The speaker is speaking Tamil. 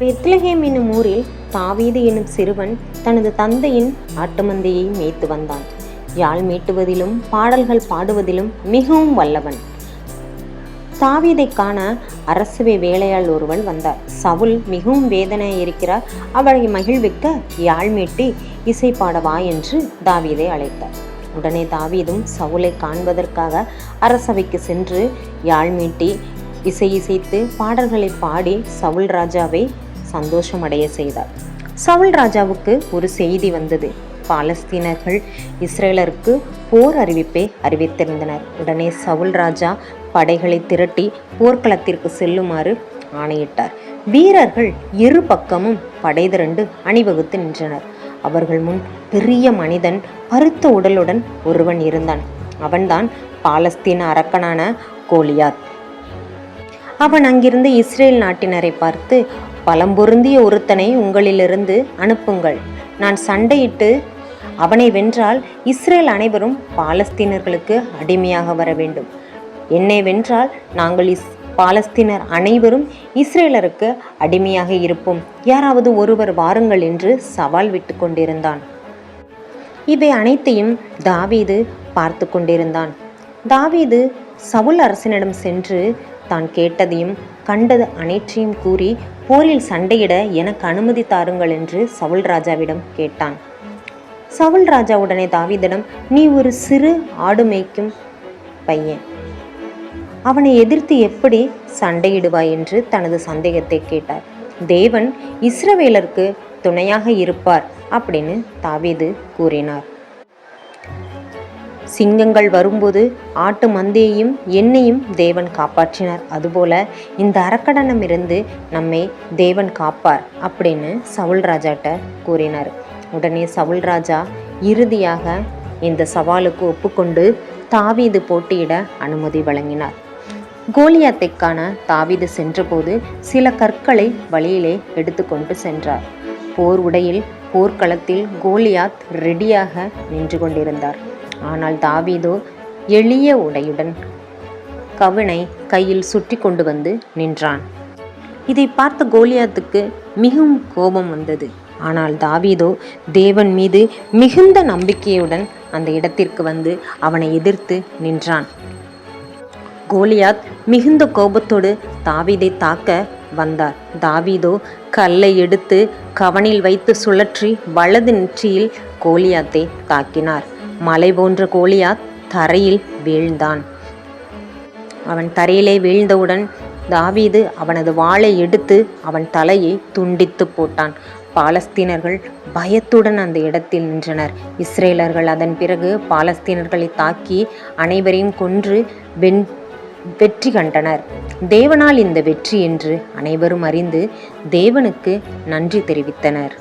பெத்லஹேம் என்னும் ஊரில் தாவீது என்னும் சிறுவன் தனது தந்தையின் ஆட்டுமந்தையை மேய்த்து வந்தான். யாழ் மீட்டுவதிலும் பாடல்கள் பாடுவதிலும் மிகவும் வல்லவன். தாவீதை காண அரசவை வேலையாள் ஒருவன் வந்தார். சவுல் மிகவும் வேதனை இருக்கிறார். அவளை மகிழ்விக்க யாழ் மீட்டி இசை பாடவா என்று தாவீதை அழைத்தார். உடனே தாவீதும் சவுலை காண்பதற்காக அரசவைக்கு சென்று யாழ் மீட்டி இசை இசைத்து பாடல்களை பாடி சவுல் ராஜாவை சந்தோஷமடைய செய்தார். சவுல் ராஜாவுக்கு ஒரு செய்தி வந்தது. பாலஸ்தீனர்கள் இஸ்ரேலருக்கு போர் அறிவிப்பை அறிவித்திருந்தனர். உடனே சவுல் ராஜா படைகளை திரட்டி போர்க்களத்திற்கு செல்லுமாறு ஆணையிட்டார். வீரர்கள் இரு பக்கமும் படை திரண்டு அணிவகுத்து நின்றனர். அவர்கள் முன் பெரிய மனிதன் பருத்த உடலுடன் ஒருவன் இருந்தான். அவன்தான் பாலஸ்தீன அரக்கனான கோலியாத். அவன் அங்கிருந்து இஸ்ரேல் நாட்டினரை பார்த்து பலம் பொருந்திய ஒருத்தனை உங்களிலிருந்து அனுப்புங்கள். நான் சண்டையிட்டு அவனை வென்றால் இஸ்ரேல் அனைவரும் பாலஸ்தீனர்களுக்கு அடிமையாக வர வேண்டும். என்னை வென்றால் நாங்கள் இஸ் பாலஸ்தீனர் அனைவரும் இஸ்ரேலருக்கு அடிமையாக இருப்போம். யாராவது ஒருவர் வாருங்கள் என்று சவால் விட்டு கொண்டிருந்தான். இவை அனைத்தையும் தாவீது பார்த்து கொண்டிருந்தான். தாவீது சவுல் அரசனிடம் சென்று தான் கேட்டதையும் கண்டது அனைற்றையும் கூறி போரில் சண்டையிட எனக்கு அனுமதி தாருங்கள் என்று சவுல் ராஜாவிடம் கேட்டான். சவுல் ராஜா உடனே தாவிதிடம் நீ ஒரு சிறு ஆடு மேய்க்கும் பையன். அவனை எதிர்த்து எப்படி சண்டையிடுவாய்? என்று தனது சந்தேகத்தை கேட்டார். தேவன் இஸ்ரவேலருக்கு துணையாக இருப்பார் அப்படின்னு தாவீது கூறினார். சிங்கங்கள் வரும்போது ஆட்டு மந்தையையும் என்னையும் தேவன் காப்பாற்றினார். அதுபோல இந்த அரக்கடனமிருந்து நம்மை தேவன் காப்பார் அப்படின்னு சவுல் ராஜாட்ட கூறினார். உடனே சவுல் ராஜா இறுதியாக இந்த சவாலுக்கு ஒப்புக்கொண்டு தாவீது போட்டியிட அனுமதி வழங்கினார். கோலியாத்தைக்கான தாவீது சென்றபோது சில கற்களை வழியிலே எடுத்துக்கொண்டு சென்றார். போர் உடையில் போர்க்களத்தில் கோலியாத் ரெடியாக நின்று கொண்டிருந்தார். ஆனால் தாவீதோ எளிய உடையுடன் கவினை கையில் சுற்றி கொண்டு வந்து நின்றான். இதை பார்த்த கோலியாத்துக்கு மிகவும் கோபம் வந்தது. ஆனால் தாவீதோ தேவன் மீது மிகுந்த நம்பிக்கையுடன் அந்த இடத்திற்கு வந்து அவனை எதிர்த்து நின்றான். கோலியாத் மிகுந்த கோபத்தோடு தாவீதை தாக்க வந்தார். தாவீதோ கல்லை எடுத்து கவனில் வைத்து சுழற்றி வலது நெற்றியில் கோலியாத்தை தாக்கினார். மலை போன்ற கோலியாத் தரையில் வீழ்ந்தான். அவன் தரையிலே வீழ்ந்தவுடன் தாவீது அவனது வாளை எடுத்து அவன் தலையை துண்டித்து போட்டான். பாலஸ்தீனர்கள் பயத்துடன் அந்த இடத்தில் நின்றனர். இஸ்ரேலர்கள் அதன் பிறகு பாலஸ்தீனர்களை தாக்கி அனைவரையும் கொன்று வெண் வெற்றி கண்டனர். தேவனால் இந்த வெற்றி என்று அனைவரும் அறிந்து தேவனுக்கு நன்றி தெரிவித்தனர்.